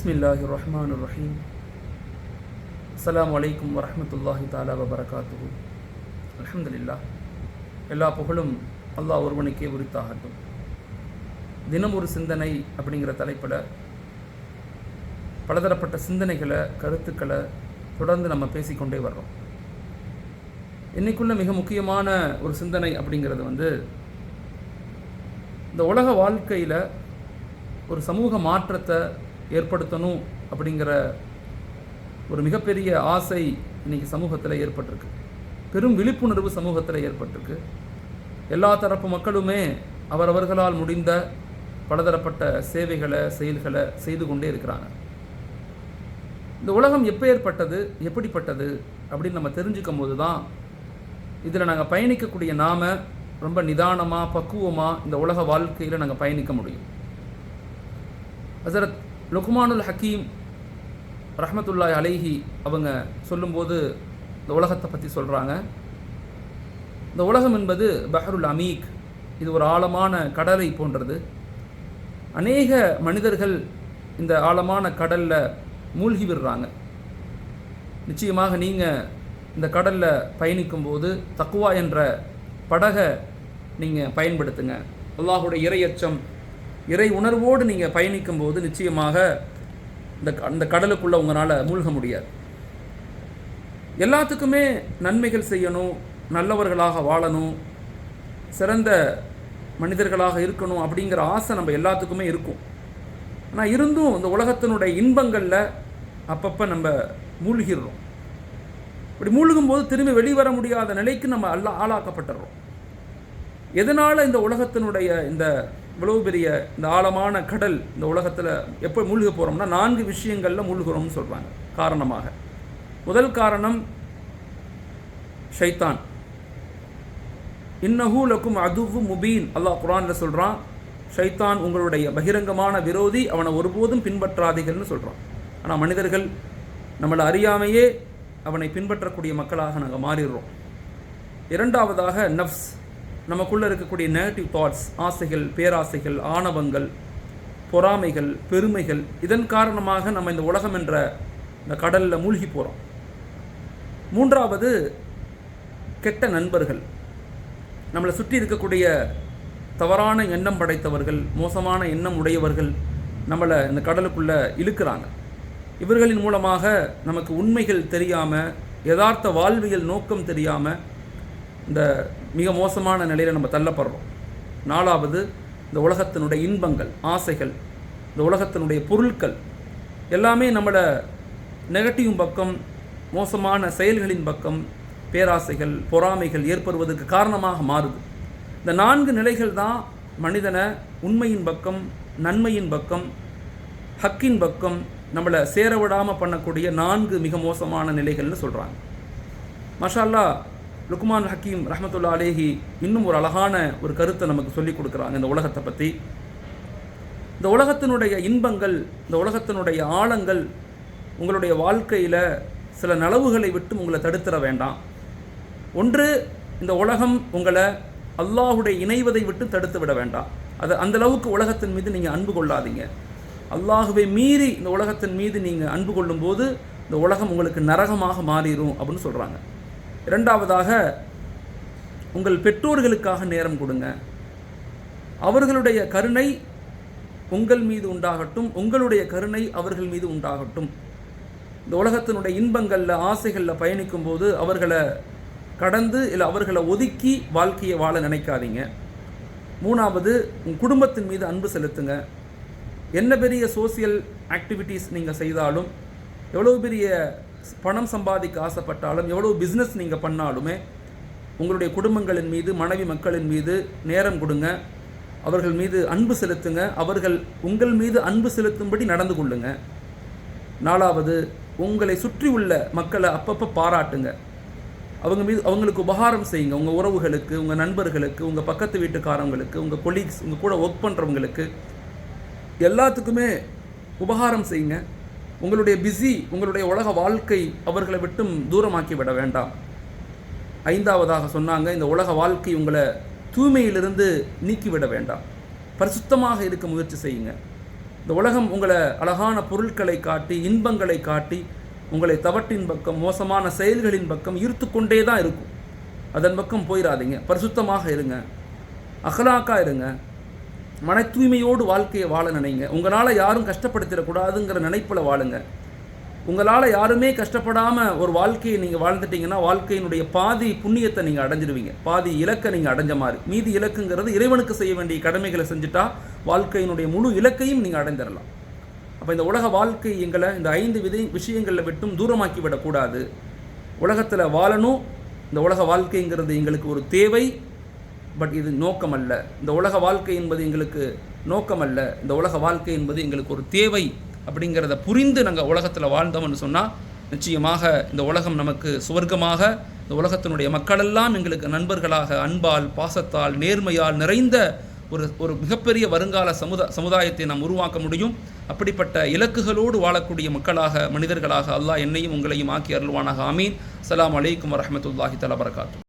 பிஸ்மில்லாஹி ரஹ்மான் ரஹீம் அஸ்லாம் வலைக்கம் வரமத்துல்லாஹி தாலா வபரகாத்து அலமதுல்லா எல்லா புகழும் அல்லாஹ் ஒருவனுக்கே உரித்தாகட்டும். தினம் ஒரு சிந்தனை அப்படிங்கிற தலைப்பில் பலதரப்பட்ட சிந்தனைகளை கருத்துக்களை தொடர்ந்து நம்ம பேசிக்கொண்டே வர்றோம். இன்னைக்குள்ள மிக முக்கியமான ஒரு சிந்தனை அப்படிங்கிறது வந்து இந்த உலக வாழ்க்கையில் ஒரு சமூக மாற்றத்தை ஏற்படுத்தணும் அப்படிங்கிற ஒரு மிகப்பெரிய ஆசை இன்னைக்கு சமூகத்தில் ஏற்பட்டிருக்கு. பெரும் விழிப்புணர்வு சமூகத்தில் ஏற்பட்டிருக்கு. எல்லா தரப்பு மக்களுமே அவரவர்களால் முடிந்த பலதரப்பட்ட சேவைகளை செயல்களை செய்து கொண்டே இருக்கிறாங்க. இந்த உலகம் எப்போ ஏற்பட்டது எப்படிப்பட்டது அப்படின்னு நம்ம தெரிஞ்சுக்கும் போது தான் இதில் நாங்கள் பயணிக்கக்கூடிய நாம ரொம்ப நிதானமாக பக்குவமாக இந்த உலக வாழ்க்கையில் நாங்கள் பயணிக்க முடியும். ஹசரத் லுக்மானுல் ஹக்கீம் ரஹமத்துல்லாய் அலைஹி அவங்க சொல்லும்போது இந்த உலகத்தை பற்றி சொல்கிறாங்க இந்த உலகம் என்பது பஹருல் அமீக். இது ஒரு ஆழமான கடலை போன்றது. அநேக மனிதர்கள் இந்த ஆழமான கடலில் மூழ்கி விடுறாங்க. நிச்சயமாக நீங்கள் இந்த கடலில் பயணிக்கும்போது தக்குவா என்ற படகை நீங்கள் பயன்படுத்துங்க. அல்லாஹுடைய இறையச்சம் இறை உணர்வோடு நீங்கள் பயணிக்கும்போது நிச்சயமாக இந்த அந்த கடலுக்குள்ளே உங்களால் மூழ்க முடியாது. எல்லாத்துக்குமே நன்மைகள் செய்யணும் நல்லவர்களாக வாழணும் சிறந்த மனிதர்களாக இருக்கணும் அப்படிங்கிற ஆசை நம்ம எல்லாத்துக்குமே இருக்கும். ஆனால் இருந்தும் இந்த உலகத்தினுடைய இன்பங்களில் அப்பப்போ நம்ம மூழ்கிடுறோம். இப்படி மூழ்கும்போது திரும்பி வெளிவர முடியாத நிலைக்கு நம்ம அல்ல ஆளாக்கப்பட்டுறோம். எதனால் இந்த உலகத்தினுடைய இந்த இவ்வளவு பெரிய இந்த ஆழமான கடல் இந்த உலகத்தில் எப்போ மூழ்க போகிறோம்னா நான்கு விஷயங்களில் மூழ்கிறோம்னு சொல்கிறாங்க காரணமாக. முதல் காரணம் ஷைத்தான். இன்னஹூ லக்கும் அதுவு முபீன். அல்லாஹ் குரானில் சொல்கிறான் ஷைத்தான் உங்களுடைய பகிரங்கமான விரோதி அவனை ஒருபோதும் பின்பற்றாதீர்கள்னு சொல்கிறான் ஆனால் மனிதர்கள் நம்மளை அறியாமையே அவனை பின்பற்றக்கூடிய மக்களாக நாங்கள் மாறிடுறோம். இரண்டாவதாக நஃப்ஸ். நமக்குள்ளே இருக்கக்கூடிய நெகட்டிவ் தாட்ஸ் ஆசைகள் பேராசைகள் ஆணவங்கள் பொறாமைகள் பெருமைகள் இதன் காரணமாக நம்ம இந்த உலகம் என்ற இந்த கடலில் மூழ்கி போகிறோம் மூன்றாவது கெட்ட நண்பர்கள். நம்மளை சுற்றி இருக்கக்கூடிய தவறான எண்ணம் படைத்தவர்கள் மோசமான எண்ணம் உடையவர்கள் நம்மளை இந்த கடலுக்குள்ளே இழுக்கிறாங்க. இவர்களின் மூலமாக நமக்கு உண்மைகள் தெரியாமல் யதார்த்த வாழ்வியல் நோக்கம் தெரியாமல் இந்த மிக மோசமான நிலையில் நம்ம தள்ளப்படுறோம். நாலாவது இந்த உலகத்தினுடைய இன்பங்கள் ஆசைகள் இந்த உலகத்தினுடைய பொருட்கள் எல்லாமே நம்மளை நெகட்டிவ் பக்கம் மோசமான செயல்களின் பக்கம் பேராசைகள் பொறாமைகள் ஏற்படுவதற்கு காரணமாக மாறுது. இந்த நான்கு நிலைகள் தான் மனிதனை உண்மையின் பக்கம் நன்மையின் பக்கம் ஹக்கின் பக்கம் நம்மளை சேர விடாமல் பண்ணக்கூடிய நான்கு மிக மோசமான நிலைகள்னு சொல்கிறாங்க மஷால்லா லுக்மான் ஹக்கீம் ரஹமத்துல்லா அலேஹி இன்னும் ஒரு அழகான ஒரு கருத்தை நமக்கு சொல்லிக் கொடுக்குறாங்க இந்த உலகத்தை பற்றி இந்த உலகத்தினுடைய இன்பங்கள் இந்த உலகத்தினுடைய ஆழங்கள் உங்களுடைய வாழ்க்கையில் சில நலவுகளை விட்டு உங்களை தடுத்துற வேண்டாம். ஒன்று இந்த உலகம் உங்களை அல்லாஹுடைய இணைவதை விட்டு தடுத்து விட வேண்டாம். அது அந்த அளவுக்கு உலகத்தின் மீது நீங்கள் அன்பு கொள்ளாதீங்க. அல்லாஹுவை மீறி இந்த உலகத்தின் மீது நீங்கள் அன்பு கொள்ளும்போது இந்த உலகம் உங்களுக்கு நரகமாக மாறிடும் அப்படின்னு சொல்கிறாங்க இரண்டாவதாக உங்கள் பெற்றோர்களுக்காக நேரம் கொடுங்க. அவர்களுடைய கருணை உங்கள் மீது உண்டாகட்டும் உங்களுடைய கருணை அவர்கள் மீது உண்டாகட்டும். இந்த உலகத்தினுடைய இன்பங்களில் ஆசைகளில் பயணிக்கும் போது அவர்களை கடந்து இல்லை அவர்களை ஒதுக்கி வாழ்க்கையை வாழ நினைக்காதீங்க. மூணாவது உங்கள் குடும்பத்தின் மீது அன்பு செலுத்துங்க. என்ன பெரிய சோசியல் ஆக்டிவிட்டீஸ் நீங்கள் செய்தாலும் எவ்வளோ பெரிய பணம் சம்பாதிக்க ஆசைப்பட்டாலும் எவ்வளோ பிஸ்னஸ் நீங்கள் பண்ணாலுமே உங்களுடைய குடும்பங்களின் மீது மனைவி மக்களின் மீது நேரம் கொடுங்க. அவர்கள் மீது அன்பு செலுத்துங்க. அவர்கள் உங்கள் மீது அன்பு செலுத்தும்படி நடந்து கொள்ளுங்க. நாலாவது உங்களை சுற்றி உள்ள மக்களை அப்பப்போ பாராட்டுங்க. அவங்க மீது அவங்களுக்கு உபகாரம் செய்யுங்க. உங்கள் உறவுகளுக்கு உங்கள் நண்பர்களுக்கு உங்கள் பக்கத்து வீட்டுக்காரவங்களுக்கு உங்கள் கொலீக்ஸ் உங்கள் கூட ஒர்க் பண்ணுறவங்களுக்கு எல்லாத்துக்குமே உபகாரம் செய்யுங்க. உங்களுடைய பிஸி உங்களுடைய உலக வாழ்க்கை அவர்களை விட்டும் தூரமாக்கி விட வேண்டாம். ஐந்தாவதாக சொன்னாங்க இந்த உலக வாழ்க்கை உங்களை தூய்மையிலிருந்து நீக்கிவிட வேண்டாம். பரிசுத்தமாக இருக்க முயற்சி செய்யுங்க. இந்த உலகம் உங்களை அழகான பொருட்களை காட்டி இன்பங்களை காட்டி உங்களை தவட்டின் பக்கம் மோசமான செயல்களின் பக்கம் ஈர்த்து கொண்டே தான் இருக்கும். அதன் பக்கம் போயிடாதீங்க பரிசுத்தமாக இருங்க. அகலாக்கா இருங்க. மன தூய்மையோடு வாழ்க்கையை வாழ நினைங்க. உங்களால் யாரும் கஷ்டப்படுத்திடக்கூடாதுங்கிற நினைப்பில் வாழுங்க. உங்களால் யாருமே கஷ்டப்படாமல் ஒரு வாழ்க்கையை நீங்கள் வாழ்ந்துட்டீங்கன்னா வாழ்க்கையினுடைய பாதி புண்ணியத்தை நீங்கள் அடைஞ்சிடுவீங்க பாதி இலக்கை நீங்கள் அடைஞ்ச மாதிரி. மீதி இலக்குங்கிறது இறைவனுக்கு செய்ய வேண்டிய கடமைகளை செஞ்சுட்டா வாழ்க்கையினுடைய முழு இலக்கையும் நீங்கள் அடைஞ்சிடலாம் அப்போ இந்த உலக வாழ்க்கை எங்களை இந்த ஐந்து விதை விஷயங்களில் விட்டும் தூரமாக்கி விடக்கூடாது. உலகத்தில் வாழணும். இந்த உலக வாழ்க்கைங்கிறது எங்களுக்கு ஒரு தேவை. பட் இது நோக்கம் அல்ல இந்த உலக வாழ்க்கை என்பது எங்களுக்கு நோக்கம் அல்ல இந்த உலக வாழ்க்கை என்பது எங்களுக்கு ஒரு தேவை அப்படிங்கிறத புரிந்து நாங்கள் உலகத்தில் வாழ்ந்தோம்னு சொன்னால் நிச்சயமாக இந்த உலகம் நமக்கு சுவர்க்கமாக இந்த உலகத்தினுடைய மக்களெல்லாம் எங்களுக்கு நண்பர்களாக அன்பால் பாசத்தால் நேர்மையால் நிறைந்த ஒரு ஒரு மிகப்பெரிய வருங்கால சமுதா சமுதாயத்தை நாம் உருவாக்க முடியும். அப்படிப்பட்ட இலக்குகளோடு வாழக்கூடிய மக்களாக மனிதர்களாக அல்லாஹ் என்னையும் உங்களையும் ஆக்கி அருள்வானாக. ஆமீன். அலாம் அலைக்கும் வரமத்துல்லாஹி தஆலா பரகாத்து